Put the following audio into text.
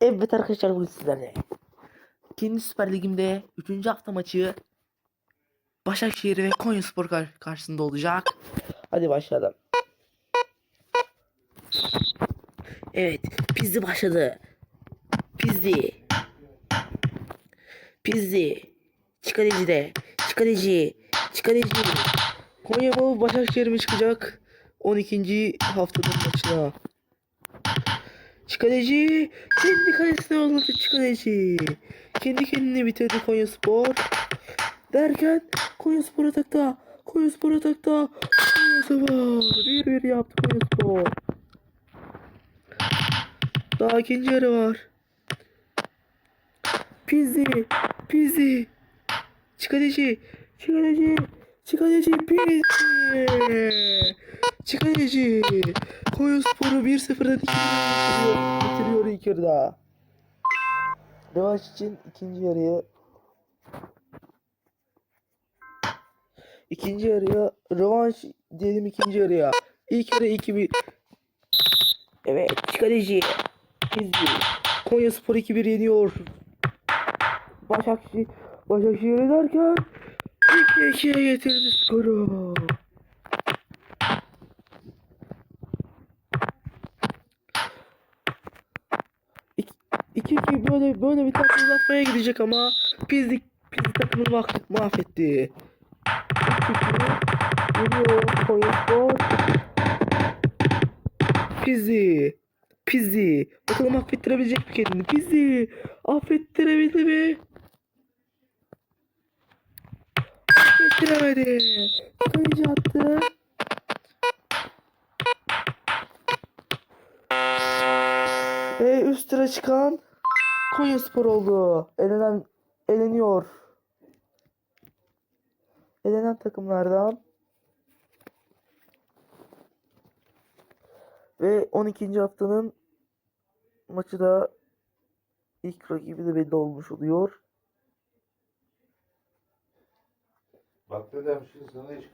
Evet arkadaşlar bugün sizlerle. İkinci Süper Ligim'de 3. hafta maçı Başakşehir ve Konyaspor kar- karşısında olacak. Hadi başlayalım. Evet, Pizzi başladı. Pizzi. Pizzi. Çıkaleci de. Çıkaleci. Çıkaleci. Konya mı Başakşehir mi çıkacak? 12. haftanın maçına. Çıkaleci kendi kalesine yolladı Çıkaleci. Kendi kendine bitirdi Konya Spor. Derken Konya Spor atakta. Konya Spor atakta. Konya Spor. Bir bir yaptı Konya Spor. Daha ikinci yarı var. Pizzi. Pizzi. Çıkaleci. Çıkaleci. Çıkaleci. Pizzi. Çıkaleci. Konya Sporu 1-0'dan 2 bitiriyor, ilk yarıda. Revanş için ikinci yarıya ikinci yarıya rövanş diyelim ikinci yarıya. İlk yarı 2-1. Evet kaleci. Pizzi. Konya Spor 2-1 yeniyor. Başakşehir Başakşehir derken 2-2'ye getirdi skoru. 2-2 böyle böyle bir takım uzatmaya gidecek ama Pizzi Pizzi takımını mah- mahvetti. 2-2 geliyor Konyaspor. Pizzi. Pizzi. Bakalım affettirebilecek mi kendini? Pizzi. Affettirebildi mi? Affettiremedi. Kaleci attı. Ve üst tura çıkan Konya Spor oldu. Elenen, eleniyor. Elenen takımlardan ve 12. haftanın maçı da ilk rakibi de belli olmuş oluyor. Bak dedem şimdi sana hiç